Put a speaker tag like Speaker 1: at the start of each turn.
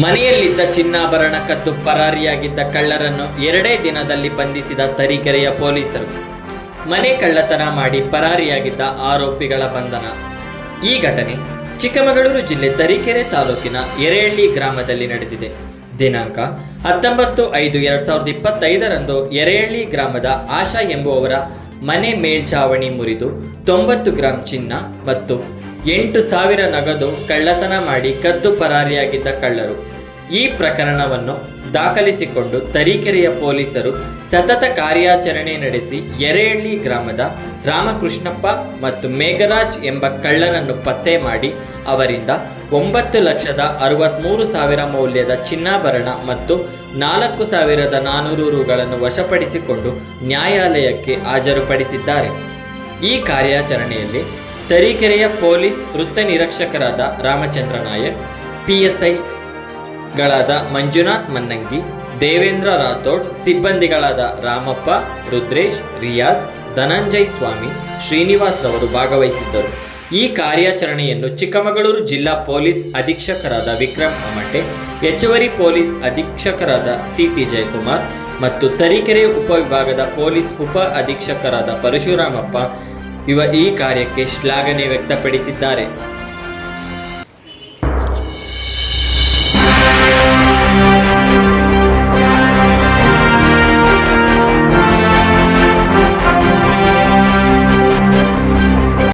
Speaker 1: ಮನೆಯಲ್ಲಿದ್ದ ಚಿನ್ನಾಭರಣ ಕದ್ದು ಪರಾರಿಯಾಗಿದ್ದ ಕಳ್ಳರನ್ನು ಎರಡೇ ದಿನದಲ್ಲಿ ಬಂಧಿಸಿದ ತರೀಕೆರೆಯ ಪೊಲೀಸರು. ಮನೆ ಕಳ್ಳತನ ಮಾಡಿ ಪರಾರಿಯಾಗಿದ್ದ ಆರೋಪಿಗಳ ಬಂಧನ. ಈ ಘಟನೆ ಚಿಕ್ಕಮಗಳೂರು ಜಿಲ್ಲೆ ತರೀಕೆರೆ ತಾಲೂಕಿನ ಎರೆಹಳ್ಳಿ ಗ್ರಾಮದಲ್ಲಿ ನಡೆದಿದೆ. ದಿನಾಂಕ ಹತ್ತೊಂಬತ್ತು ಐದು ಎರಡ್ ಸಾವಿರದ ಇಪ್ಪತ್ತೈದರಂದು ಎರೆಹಳ್ಳಿ ಗ್ರಾಮದ ಆಶಾ ಎಂಬುವವರ ಮನೆ ಮೇಲ್ಛಾವಣಿ ಮುರಿದು ತೊಂಬತ್ತು ಗ್ರಾಂ ಚಿನ್ನ ಮತ್ತು ಎಂಟು ಸಾವಿರ ನಗದು ಕಳ್ಳತನ ಮಾಡಿ ಕದ್ದು ಪರಾರಿಯಾಗಿದ್ದ ಕಳ್ಳರು. ಈ ಪ್ರಕರಣವನ್ನು ದಾಖಲಿಸಿಕೊಂಡು ತರೀಕೆರೆಯ ಪೊಲೀಸರು ಸತತ ಕಾರ್ಯಾಚರಣೆ ನಡೆಸಿ ಎರೆಹಳ್ಳಿ ಗ್ರಾಮದ ರಾಮಕೃಷ್ಣಪ್ಪ ಮತ್ತು ಮೇಘರಾಜ್ ಎಂಬ ಕಳ್ಳರನ್ನು ಪತ್ತೆ ಮಾಡಿ ಅವರಿಂದ ಒಂಬತ್ತು ಲಕ್ಷದ ಅರವತ್ತ್ಮೂರು ಸಾವಿರ ಮೌಲ್ಯದ ಚಿನ್ನಾಭರಣ ಮತ್ತು ನಾಲ್ಕು ಸಾವಿರದ ನಾನೂರು ರುಗಳನ್ನು ವಶಪಡಿಸಿಕೊಂಡು ನ್ಯಾಯಾಲಯಕ್ಕೆ ಹಾಜರುಪಡಿಸಿದ್ದಾರೆ. ಈ ಕಾರ್ಯಾಚರಣೆಯಲ್ಲಿ ತರೀಕೆರೆಯ ಪೊಲೀಸ್ ವೃತ್ತ ನಿರೀಕ್ಷಕರಾದ ರಾಮಚಂದ್ರ ನಾಯಕ್, ಪಿಎಸ್ಐಗಳಾದ ಮಂಜುನಾಥ್ ಮನ್ನಂಗಿ, ದೇವೇಂದ್ರ ರಾಥೋಡ್, ಸಿಬ್ಬಂದಿಗಳಾದ ರಾಮಪ್ಪ, ರುದ್ರೇಶ್, ರಿಯಾಸ್, ಧನಂಜಯ್ ಸ್ವಾಮಿ, ಶ್ರೀನಿವಾಸ್ ರವರು ಭಾಗವಹಿಸಿದ್ದರು. ಈ ಕಾರ್ಯಾಚರಣೆಯನ್ನು ಚಿಕ್ಕಮಗಳೂರು ಜಿಲ್ಲಾ ಪೊಲೀಸ್ ಅಧೀಕ್ಷಕರಾದ ವಿಕ್ರಮ್ ಅಮಟೆ, ಹೆಚ್ಚುವರಿ ಪೊಲೀಸ್ ಅಧೀಕ್ಷಕರಾದ ಸಿಟಿ ಜಯಕುಮಾರ್ ಮತ್ತು ತರೀಕೆರೆ ಉಪವಿಭಾಗದ ಪೊಲೀಸ್ ಉಪ ಅಧೀಕ್ಷಕರಾದ ಪರಶುರಾಮಪ್ಪ ಇವ ಈ ಕಾರ್ಯಕ್ಕೆ ಶ್ಲಾಘನೆ ವ್ಯಕ್ತಪಡಿಸಿದ್ದಾರೆ.